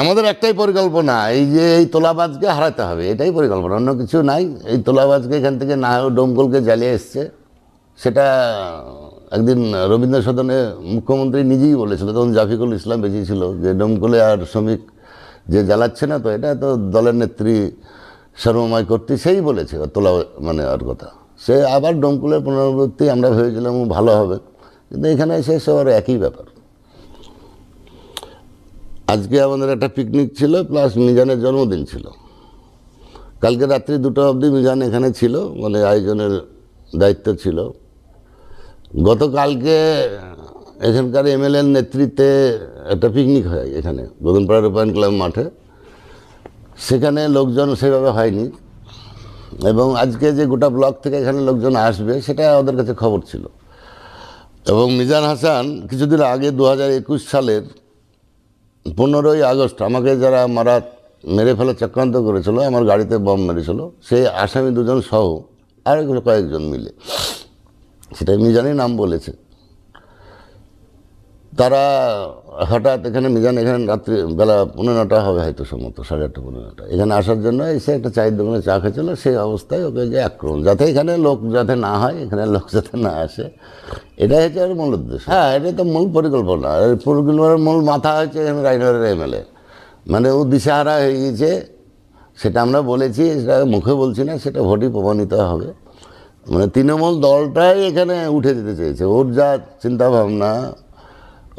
আমাদের একটাই পরিকল্পনা, এই যে এই তোলাবাজকে হারাতে হবে, এটাই পরিকল্পনা, অন্য কিছু নাই। এই তোলাবাজকে এখান থেকে না ডোমকলকে জ্বালিয়ে এসছে। সেটা একদিন রবীন্দ্র সদনে মুখ্যমন্ত্রী নিজেই বলেছিল, তখন জাফিকুল ইসলাম বেঁচে ছিল, যে ডোমকলে আর শ্রমিক যে জ্বালাচ্ছে না তো, এটা তো দলের নেত্রী সর্বময় কর্তৃ সেই বলেছে, তোলা মানে আর কথা। সে আবার ডোমকুলের পুনরাবৃত্তি, আমরা ভেবেছিলাম ভালো হবে। কিন্তু এখানে এসে সবার একই ব্যাপার। আমাদের একটা পিকনিক ছিল প্লাস মিজানের জন্মদিন ছিল। কালকে রাত্রি দুটো অবধি মিজান এখানে ছিল মানে আয়োজনের দায়িত্ব ছিল। গতকালকে এখানকার এমএলএর নেতৃত্বে একটা পিকনিক হয় এখানে গদনপাড়া রূপায়ণ ক্লাব মাঠে। সেখানে লোকজন সেভাবে হয়নি, এবং আজকে যে গোটা ব্লক থেকে এখানে লোকজন আসবে, সেটা ওদের কাছে খবর ছিল। এবং মিজান হাসান কিছুদিন আগে দু হাজার একুশ সালের পনেরোই আগস্ট আমাকে যারা মারা মেরে ফেলে চক্রান্ত করেছিল, আমার গাড়িতে বম মেরেছিল, সেই আসামি দুজন সহ আর কয়েকজন মিলে। সেটা আমি জানি, নাম বলেছে। তারা হঠাৎ এখানে মিজান এখানে রাত্রি বেলা পনেরোটা হবে হয়তো সম্ভবত সাড়ে আটটা পনেরোটা এখানে আসার জন্য এসে একটা চায়ের দোকানে চা খেয়েছিল সেই অবস্থায় ওকে যে আক্রমণ। যাতে এখানে লোক যাতে না হয় এখানে লোক যাতে না আসে। এটাই হচ্ছে ওর মূল উদ্দেশ্য। হ্যাঁ এটা তো মূল পরিকল্পনা। আর পরিকল্পনার মূল মাথা হচ্ছে এখানে রাইনারের এমএলএ মানে ও দিশাহারা হয়ে গেছে সেটা আমরা বলেছি সেটা মুখে বলছি না সেটা ভোটই প্রমাণিত হবে। মানে তৃণমূল দলটাই এখানে উঠে যেতে চেয়েছে। ওর যা চিন্তাভাবনা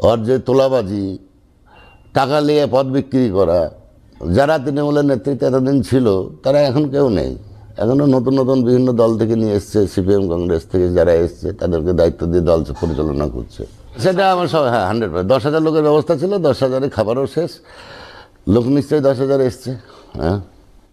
ওর যে তোলাবাজি, টাকা নিয়ে পদ বিক্রি করা, যারা তৃণমূলের নেতৃত্বে এতদিন ছিল, তারা এখন কেউ নেই। এখনও নতুন নতুন বিভিন্ন দল থেকে নিয়ে এসছে, সিপিএম, কংগ্রেস থেকে যারা এসছে, তাদেরকে দায়িত্ব দিয়ে দল পরিচালনা করছে। সেটা আমার সব হ্যাঁ হান্ড্রেড পার্সেন্ট দশ হাজার লোকের ব্যবস্থা ছিল, দশ হাজারে খাবারও শেষ। লোক নিশ্চয়ই দশ হাজার এসছে হ্যাঁ।